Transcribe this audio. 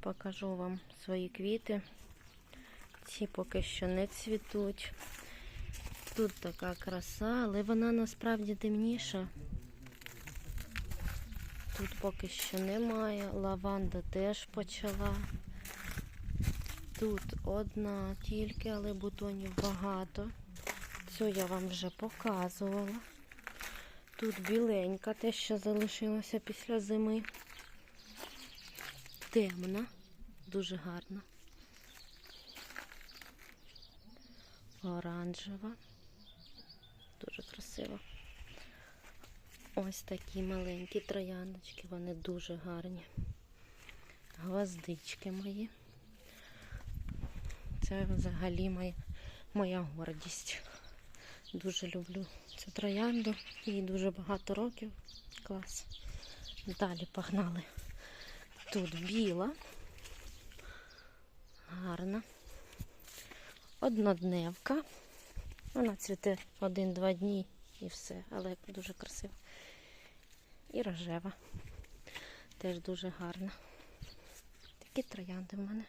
покажу вам свої квіти. Ці поки що не цвітуть. Тут така краса, але вона насправді темніша. Тут поки що немає. Лаванда теж почала. Тут одна тільки, але бутонів багато. Цю я вам вже показувала. Тут біленька, те, що залишилося після зими. Темна, дуже гарна. Оранжева. Дуже красива. Ось такі маленькі трояндочки, вони дуже гарні. Гвоздички мої. Це взагалі моя, моя гордість. Дуже люблю цю троянду. Їй дуже багато років. Клас. Далі погнали. Тут біла. Гарна. Однодневка. Вона цвіте один-два дні і все, але дуже красива. І рожева. Теж дуже гарна. Такі троянди в мене.